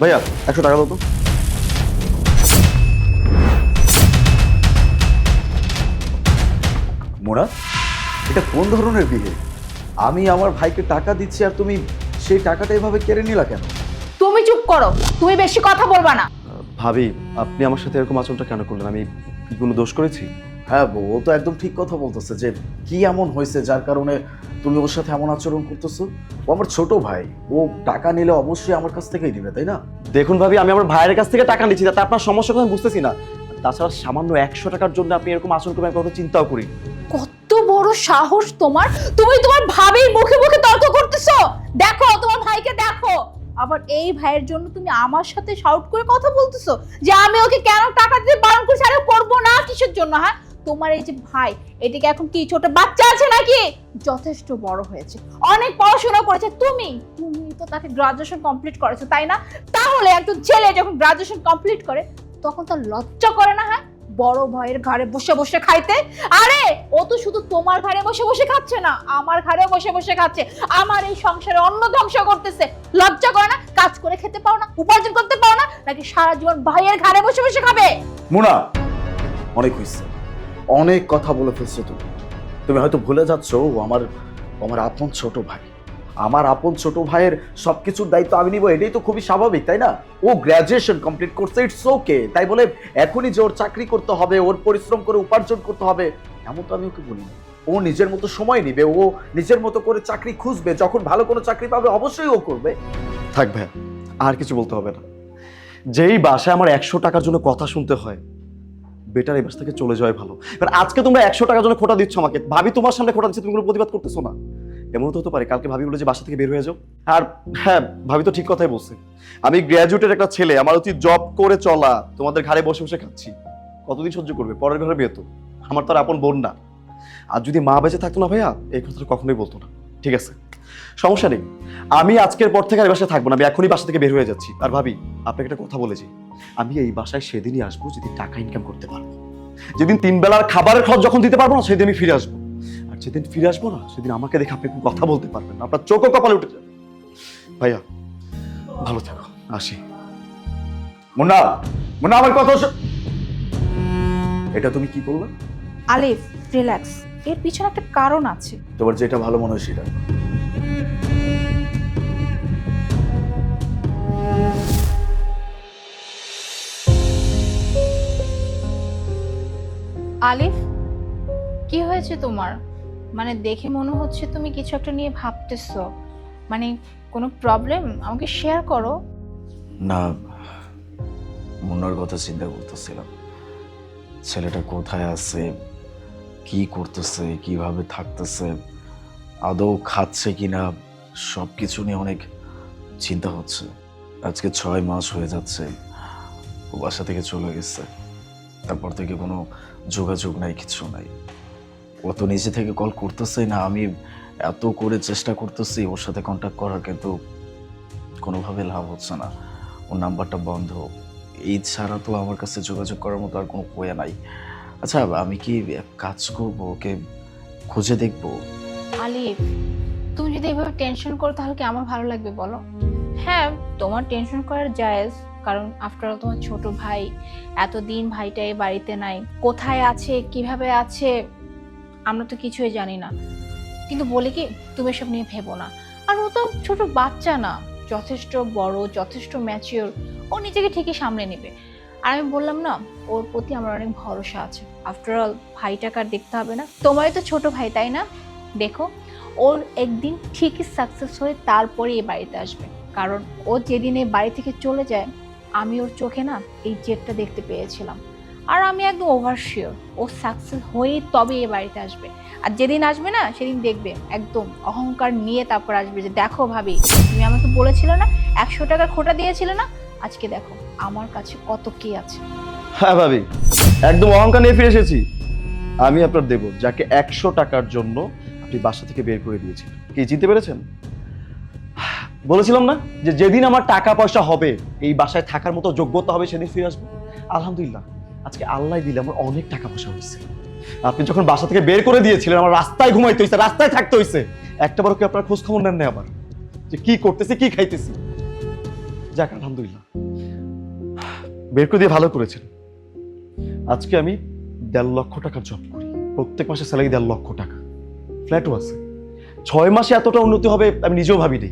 ভাইয়া একশো টাকা দাও তো। মোনা এটা কোন ধরনের বিয়ে আমি আমার ভাইকে টাকা দিচ্ছি আর তুমি সেই টাকাটা এভাবে কেড়ে নিলা কেন? তুমি চুপ করো তুমি বেশি কথা বলবা না। ভাবি আপনি আমার সাথে এরকম আচরণটা কেন করলেন? আমি কি কোনো দোষ করেছি? হ্যাঁ ও তো একদম ঠিক কথা বলতেছে যে কি এমন হয়েছে যার কারণে তুমি ওর সাথে এমন আচরণ করতেছো? ও আমার ছোট ভাই। ও টাকা নিলে অবশ্যই আমার কাছ থেকেই দিবে তাই না? দেখুন ভাবি আমি আমার ভাইয়ের কাছ থেকে টাকা নিচ্ছি তাতে আপনার সমস্যা কথা বুঝতেছি না। তাছাড়া সামান্য একশো টাকার জন্য আপনি এরকম আচরণ করবেন কখনো চিন্তাও করি কত বড় সাহস তোমার। তুমি তোমার ভাবির মুখে মুখে তর্ক করতেছো। দেখো তোমার ভাইকে দেখো। আবার এই ভাইয়ের জন্য তুমি আমার সাথে শাউট করে কথা বলতেছো যে আমি ওকে কেন টাকা দিতে বারণ করছি? আরে করব না কিসের জন্য হ্যাঁ? তোমার এই যে ভাই এদিকে এখন কি, ছোট বাচ্চা আছে নাকি? যথেষ্ট বড় হয়েছে। অনেক পড়াশোনা করেছে। তুমি? তুমি তো তাকে গ্রাজুয়েশন কমপ্লিট করেছ, তাই না? তাহলে একজন ছেলে যখন গ্রাজুয়েশন কমপ্লিট করে, তখন তার লজ্জা করে না হ্যাঁ? বড় ভাইয়ের ঘরে বসে বসে খাইতে। আরে, ও তো শুধু তোমার ঘরে বসে বসে খাচ্ছে না, আমার ঘরে বসে বসে খাচ্ছে। আমার এই সংসারে অন্ন ধ্বংস করতেছে। লজ্জা করে না? কাজ করে খেতে পাও না? উপার্জন করতে পাও না? নাকি সারা জীবন ভাইয়ের ঘরে বসে বসে খাবে? মোনা, অনেক হয়েছে অনেক কথা বলে ফেলছো তুমি। তুমি হয়তো ভুলে যাচ্ছ, ও আমার আমার আপন ছোট ভাই। আমার আপন ছোট ভাইয়ের সবকিছুর দায়িত্ব আমি নিব, এটাই তো খুবই স্বাভাবিক, তাই না? ও গ্র্যাজুয়েশন কমপ্লিট করছে ইটস ওকে তাই বলে এখনই যে ওর চাকরি করতে হবে, ওর পরিশ্রম করে উপার্জন করতে হবে, এমন তো আমি ওকে বলিনি। ও নিজের মতো সময় নিবে, ও নিজের মতো করে চাকরি খুঁজবে, যখন ভালো কোনো চাকরি পাবে, অবশ্যই ও করবে। থাক ভাইয়া, আর কিছু বলতে হবে না। যেই বাসায় আমার একশো টাকার জন্য কথা শুনতে হয় বেটার এই বাস থেকে চলে যাওয়াই ভালো। এবার আজকে তোমরা একশো টাকার জন্য খোটা দিচ্ছ আমাকে। ভাবি তোমার সামনে খোটা দিচ্ছে, তুমি কোনো প্রতিবাদ করতেছো না। এমন তো হতে পারে, কালকে ভাবি বলে যে বাসা থেকে বের হয়ে যাও। আর হ্যাঁ ভাবি তো ঠিক কথাই বলছে। আমি গ্র্যাজুয়েটের একটা ছেলে, আমার উচিত জব করে চলা, তোমাদের ঘাড়ে বসে বসে খাচ্ছি। কতদিন সহ্য করবে? পরের ঘরে বিয়ে তো। আমার তো আর আপন বোন না। আর যদি মা বেঁচে থাকতো না ভাইয়া, এই কথাটা কখনোই বলতো না। ঠিক আছে? সমস্যা নেই। আমি আজকের পর থেকে আর বাসায় থাকব না। আমি এখনই বাসা থেকে বের হয়ে যাচ্ছি। আর ভাবি, আপনাকে একটা কথা বলেছি। আমি এই বাসায় সেদিনই আসব, যেদিন টাকা ইনকাম করতে পারব। যেদিন তিন বেলার খাবারের খরচ যখন দিতে পারব না, সেদিন আমি ফিরে আসব। আর যেদিন ফিরে আসব না, সেদিন আমাকে দেখে আপনি কথা বলতে পারবেন না। আপনার চোখও কপালে উঠে যাবে। ভাইয়া, ভালো থাকো। আসি। মুন্না মুন্না, আমার কথা এটা তুমি কি করলে? আলিফ, রিল্যাক্স। এর পিছনে একটা কারণ আছে। তোমার যেটা ভালো মনে হয় সেটা। আলিফ কি হয়েছে তোমার? মানে দেখে মনে হচ্ছে তুমি কিছু একটা নিয়ে ভাবতেছো। মানে কোনো প্রবলেম আমাকে শেয়ার করো। না মুন্নার কথা চিন্তা করতেছিলাম। ছেলেটা কোথায় আছে? কি করতেছে, কীভাবে থাকতেছে, আদৌ খাচ্ছে কিনা সব কিছু নিয়ে অনেক চিন্তা হচ্ছে। আজকে ছয় মাস হয়ে যাচ্ছে, ও বাসা থেকে চলে গেছে। তারপর থেকে কোনো যোগাযোগ নাই, কিছু নাই। ও তো নিজে থেকে কল করতেছে না, আমি এত করে চেষ্টা করতেছি, ওর সাথে কন্ট্যাক্ট করার কিন্তু কোনোভাবে লাভ হচ্ছে না। ওর নাম্বারটা বন্ধ। এই ছাড়া তো আমার কাছে যোগাযোগ করার মতো আর কোনো কোয়া নাই। আচ্ছা আমি কি এক কাজ করব? ওকে খুঁজে দেখব। আলিফ, তুমি যদি এভাবে টেনশন করো, তাহলে কি আমার ভালো লাগবে বলো? হ্যাঁ তোমার টেনশন করার জায়েজ, কারণ আফটার তোমার ছোট ভাই, এতদিন ভাইটা এই বাড়িতে নাই, কোথায় আছে, কীভাবে আছে, আমরা তো কিছুই জানি না। কিন্তু বলে কি, তুমি এসব নিয়ে ভেবো না। আর ও তো ছোট বাচ্চা না, যথেষ্ট বড়, যথেষ্ট ম্যাচিওর ও নিজেকে ঠিকই সামলে নেবে। আর আমি বললাম, না, ওর প্রতি আমার অনেক ভরসা আছে। আফটার অল ভাইটাকে আর দেখতে হবে না। তোমারই তো ছোট ভাই, তাই না? দেখো, ওর একদিন ঠিকই সাকসেস হয়ে তারপরে এই বাড়িতে আসবে। কারণ ও যেদিন এই বাড়ি থেকে চলে যায়, আমি ওর চোখে না এই জেদটা দেখতে পেয়েছিলাম। আর আমি একদম ওভার শিওর ও সাকসেস হয়েই তবে এই বাড়িতে আসবে। আর যেদিন আসবে না, সেদিন দেখবে, একদম অহংকার নিয়ে তারপর আসবে যে, দেখো ভাবি, তুমি আমাকে বলেছিলে না? একশো টাকার খোটা দিয়েছিলে না? আজকে দেখো, আমার কাছে কত কি আছে। হ্যাঁ ভাবি, একদম অহংকার নিয়ে ফিরে এসেছি। আমি আপনার দেব, যাকে একশো টাকার জন্য আপনি বাসা থেকে বের করে দিয়েছেন। কি, চিনতে পেরেছেন? বলেছিলাম না যে যেদিন আমার টাকা পয়সা হবে, এই বাসায় থাকার মতো যোগ্যতা হবে, সেদিন ফিরে আসব। আলহামদুলিল্লাহ, আজকে আল্লাহ দিলে আমার অনেক টাকা পয়সা হয়েছে। আপনি যখন বাসা থেকে বের করে দিয়েছিলেন, আমার রাস্তায় ঘুমাইতে হয়েছে, রাস্তায় থাকতে হয়েছে একটা বারো কি আপনার খোঁজ খবর নেন না আবার? যে কি করতেছি, কি খাইতেছি? যাক, আলহামদুলিল্লাহ। বের করে দিয়ে ভালো করেছেন। আজকে আমি দেড় লক্ষ টাকার জব করি। প্রত্যেক মাসে স্যালারি দেড় লক্ষ টাকা। ফ্ল্যাটও আছে। ছয় মাসে এতটা উন্নতি হবে আমি নিজেও ভাবিনি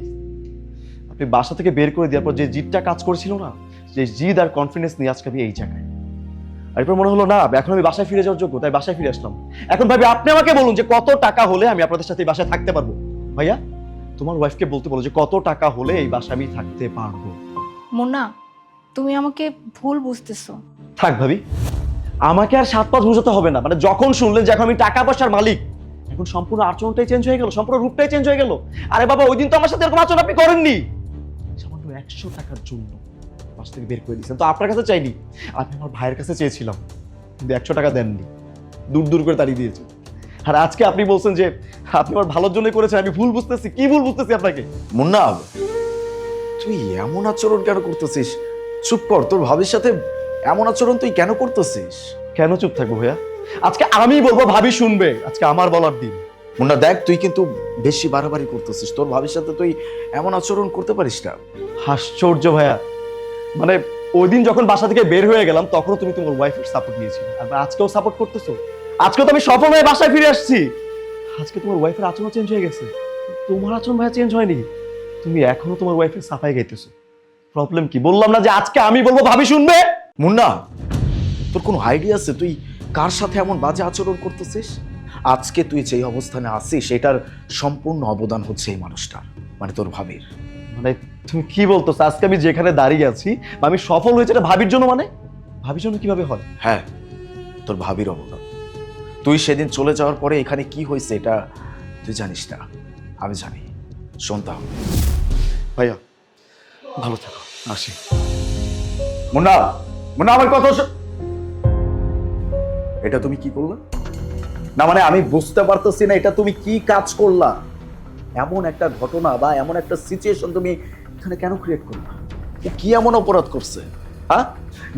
আপনি বাসা থেকে বের করে দেওয়ার পর যে জিদটা কাজ করেছিল না, যে জিদ আর কনফিডেন্স নিয়ে আজকে আমি এই জায়গায়। আর এরপর মনে হলো, না, এখন আমি বাসায় ফিরে যাওয়ার যোগ্য, তাই বাসায় ফিরে আসলাম। এখন ভাবি, আপনি আমাকে বলুন যে কত টাকা হলে আমি আপনাদের সাথে এই বাসায় থাকতে পারব? ভাইয়া, তোমার ওয়াইফকে বলতে বলো যে কত টাকা হলে এই বাসায় আমি থাকতে পারব? মুন্না তুমি আমাকে ভুল বুঝতেছো। থাক ভাবি আমাকে আর সাত পাঁচ বোঝাতে হবে না। মানে যখন শুনলেন যে এখন আমি টাকা পয়সার মালিক এখন সম্পূর্ণ আচরণটাই চেঞ্জ হয়ে গেল সম্পূর্ণ রূপটাই চেঞ্জ হয়ে গেল। আরে বাবা ওই দিন তো আমার সাথে এরকম আচরণ আপনি করেননি। সামান্য একশো টাকার জন্য বাস থেকে বের করে দিয়েছেন। তো আপনার কাছে চাইনি আমি আমার ভাইয়ের কাছে চেয়েছিলাম কিন্তু একশো টাকা দেননি দূর দূর করে তাড়িয়ে দিয়েছে। আর আজকে আপনি বলছেন যে আপনি আমার ভালোর জন্যই করেছেন আমি ভুল বুঝতেছি কি ভুল বুঝতেছি আপনাকে? মুন্না তুই এমন আচরণ কেন করতেছিস? চুপ কর তোর ভাবির সাথে এমন আচরণ তুই কেন করতেছিস? কেন চুপ থাকব ভাইয়া? আজকে আমি বলব ভাবি শুনবে আজকে আমার বলার দিন। মুন্না দেখ তুই কিন্তু বেশি বাড়াবাড়ি করতেছিস তোর ভাবির সাথে তুই এমন আচরণ করতে পারিস না। আশ্চর্য ভাইয়া। মানে ওই দিন যখন বাসা থেকে বের হয়ে গেলাম তখনও তুমি তোমার ওয়াইফের সাপোর্ট নিয়েছিলে। আর আজকেও সাপোর্ট করতেছো? আজকে তো আমি সফল হয়ে বাসায় ফিরে আসছি। আজকে তোমার ওয়াইফের আচরণ চেঞ্জ হয়ে গেছে। তোমার আচরণ ভাইয়া চেঞ্জ হয়নি। তুমি এখনও তোমার ওয়াইফের সাফাই গাইতেছো। প্রবলেম কি? বললাম না যে আজকে আমি বলব ভাবি শুনবে? মুন্না তোর কোনো আইডিয়া আছে? তুই কার সাথে এমন বাজে আচরণ করতেছিস? আজকে তুই যেই অবস্থানে আছিস সেটার সম্পূর্ণ অবদান হচ্ছে এই মানুষটার মানে তোর ভাবির। মানে তুমি কি বলতেছো? আজকে আমি যেখানে দাঁড়িয়ে আছি আমি সফল হয়েছি এটা ভাবির জন্য মানে? ভাবির জন্য কীভাবে হয়? হ্যাঁ তোর ভাবির অবদান। তুই সেদিন চলে যাওয়ার পরে এখানে কি হয়েছে এটা তুই জানিস না। আমি জানি। শোন ভাইয়া ভালো থাকো। আসি। মুন্না মুন্না, আমার কথা এটা তুমি কি করলা? না মানে আমি বুঝতে পারতেছি না এটা তুমি কি কাজ করলা। এমন একটা ঘটনা বা এমন একটা সিচুয়েশন তুমি এখানে কেন ক্রিয়েট করলা? ও কি এমন অপরাধ করছে? হ্যাঁ?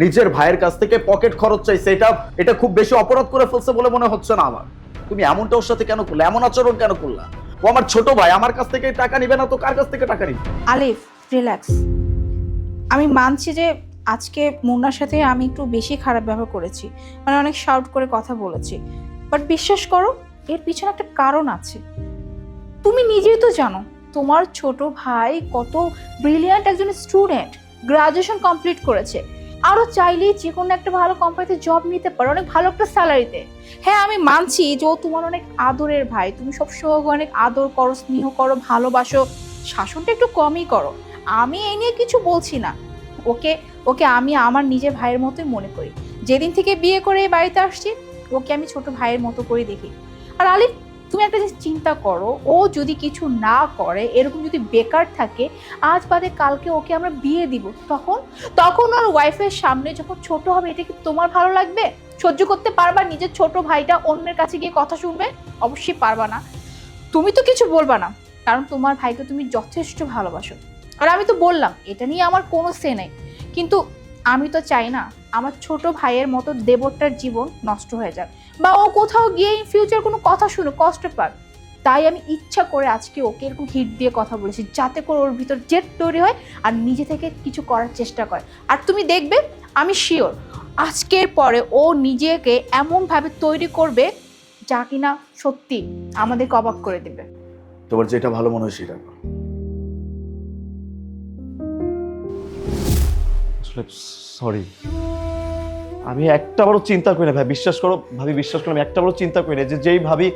নিজের ভাইয়ের কাছ থেকে পকেট খরচ চাইছে। এটা এটা খুব বেশি অপরাধ করে ফেলছে বলে মনে হচ্ছে না আমার। তুমি এমনটা ওর সাথে কেন করলে? এমন আচরণ কেন করলা? ও আমার ছোট ভাই, আমার কাছ থেকে টাকা নিবে না তো কার কাছ থেকে টাকা নিবে? আলিফ রিল্যাক্স আমি মানছি যে আজকে মুন্নার সাথে আমি একটু বেশি খারাপ ব্যবহার করেছি। মানে অনেক শাউট করে কথা বলেছি। বাট বিশ্বাস করো, এর পিছনে একটা কারণ আছে। তুমি নিজেই তো জানো, তোমার ছোট ভাই কত ব্রিলিয়ান্ট একজন স্টুডেন্ট গ্রাজুয়েশন কমপ্লিট করেছে। আরও চাইলেই যে কোনো একটা ভালো কোম্পানিতে জব নিতে পারো, অনেক ভালো একটা স্যালারিতে হ্যাঁ আমি মানছি যে ও তোমার অনেক আদরের ভাই। তুমি সবসময় অনেক আদর করো, স্নেহ করো, ভালোবাসো। শাসনটা একটু কমই করো। আমি এই নিয়ে কিছু বলছি না। ওকে ওকে আমি আমার নিজের ভাইয়ের মতোই মনে করি। যেদিন থেকে বিয়ে করে বাড়িতে আসছি, ওকে আমি ছোট ভাইয়ের মতো করে দেখি। আর আলিফ, তুমি একটা জিনিস চিন্তা করো, ও যদি কিছু না করে, এরকম যদি বেকার থাকে, আজ বাদে কালকে ওকে আমরা বিয়ে দিব, তখন? তখন ওর ওয়াইফের সামনে যখন ছোট হবে, এটা কি তোমার ভালো লাগবে? সহ্য করতে পারবা? নিজের ছোট ভাইটা অন্যের কাছে গিয়ে কথা শুনবে? অবশ্যই পারবা না। তুমি তো কিছু বলবা না, কারণ তোমার ভাইকে তুমি যথেষ্ট ভালোবাসো। আর আমি তো বললাম, এটা নিয়ে আমার কোনো সে নেই। কিন্তু আমি তো চাই না, আমার ছোট ভাইয়ের মতো দেবরটার জীবন নষ্ট হয়ে যাক। বা ও কোথাও গিয়ে ইন ফিউচার কোনো কথা শুনে কষ্ট পাক। তাই আমি ইচ্ছা করে আজকে ওকে এরকম হিট দিয়ে কথা বলেছি, যাতে করে ওর ভিতর জেদ তৈরি হয় আর নিজে থেকে কিছু করার চেষ্টা করে। আর তুমি দেখবে, আমি শিওর আজকের পরে ও নিজেকে এমনভাবে তৈরি করবে যা কিনা সত্যি আমাদেরকে অবাক করে দেবে। তোমার যেটা ভালো মনে হয় সেটা আসলে সরি আমি একটা বড় চিন্তা করি না, ভাই, বিশ্বাস করো, ভাবি, বিশ্বাস করো, আমি একটা বড় চিন্তা করি না যে যেই ভাবি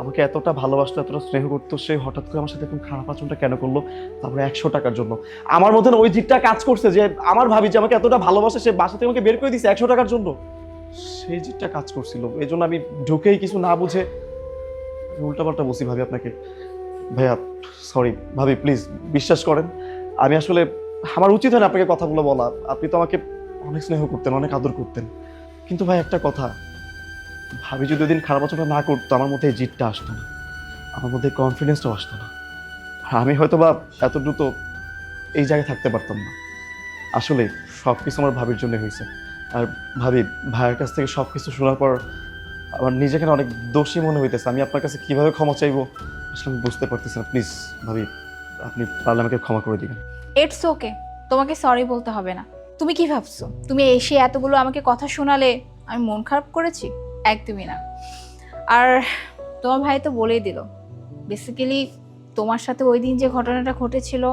আমাকে এতটা ভালোবাসতো এতটা স্নেহ করতো, সে হঠাৎ করে আমার সাথে এরকম খারাপ আচরণটা কেন করল? তারপরে একশো টাকার জন্য। আমার মধ্যে ওই জিতটা কাজ করছে যে, আমার ভাবি যে আমাকে এতটা ভালোবাসে, সে বাসা থেকে আমাকে বের করে দিয়েছে একশো টাকার জন্য। সেই জিতটা কাজ করছিল। এই জন্য আমি ঢুকেই কিছু না বুঝে উল্টাপাল্টা বসি ভাবি আপনাকে। ভাইয়া সরি ভাবি প্লিজ বিশ্বাস করেন। আমি আসলে আমার উচিত হয় না আপনাকে কথাগুলো বলা আপনি তো আমাকে অনেক স্নেহ করতেন, অনেক আদর করতেন। কিন্তু ভাই, একটা কথা। ভাবি যদি ওদিন খারাপ আচরণ না করতো, আমার মধ্যে এই জিতটা আসতো না। আমার মধ্যে কনফিডেন্সটাও আসতো না। আর আমি হয়তো বা এত দ্রুত এই জায়গায় থাকতে পারতাম না। আসলে সব কিছু আমার ভাবির জন্য হয়েছে। আর ভাবি, ভাইয়ের কাছ থেকে সব কিছু শোনার পর আমার নিজেকে অনেক দোষী মনে হইতেছে। আমি আপনার কাছে কীভাবে ক্ষমা চাইব? আসলে আমি বুঝতে পারতেছি না। প্লিজ, ভাবি, আপনি পারলে আমাকে ক্ষমা করে দিবেন। ইটস ওকে তোমাকে সরি বলতে হবে না। তুমি কি ভাবছ? তুমি এসে এতগুলো আমাকে কথা শোনালে আমি মন খারাপ করেছি? একদমই না। আর তোমার ভাই তো বলেই দিল। বেসিক্যালি তোমার সাথে ওই দিন যে ঘটনাটা ঘটেছিল,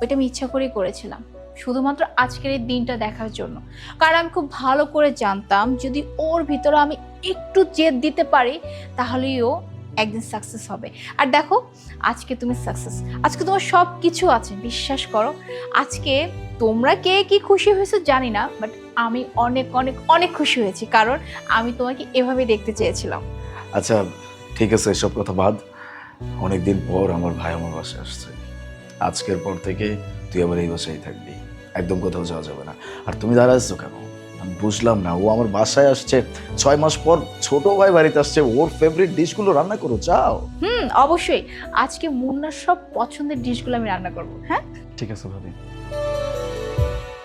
ওইটা আমি ইচ্ছা করেই করেছিলাম। শুধুমাত্র আজকের এই দিনটা দেখার জন্য। কারণ আমি খুব ভালো করে জানতাম, যদি ওর ভিতরে আমি একটু জেদ দিতে পারি, তাহলেই ও একদিন সাকসেস হবে। আর দেখো, আজকে তুমি সাকসেস আজকে তোমার সব কিছু আছে, বিশ্বাস করো। আজকে তোমরা কে কি খুশি হয়েছো জানি না বাট আমি অনেক অনেক অনেক খুশি হয়েছি। কারণ আমি তোমাকে এভাবে দেখতে চেয়েছিলাম। আচ্ছা ঠিক আছে, এসব কথা বাদ। অনেকদিন পর আমার ভাই আমার বাসায় আসছে। আজকের পর থেকে তুই আবার এই বাসায় থাকবি। একদম কোথাও যাওয়া যাবে না। আর তুমি দাঁড়া আসছো কেন? আমি বুঝলাম না। ও আমার বাসায় আসছে। ছয় মাস পর ছোট ভাই বাড়িতে আসছে। ওর ফেভারিট ডিশগুলো রান্না করো চাও? হুম অবশ্যই। আজকে মুন্নার সব পছন্দের ডিশগুলো আমি রান্না করব হ্যাঁ? ঠিক আছে ভাবি।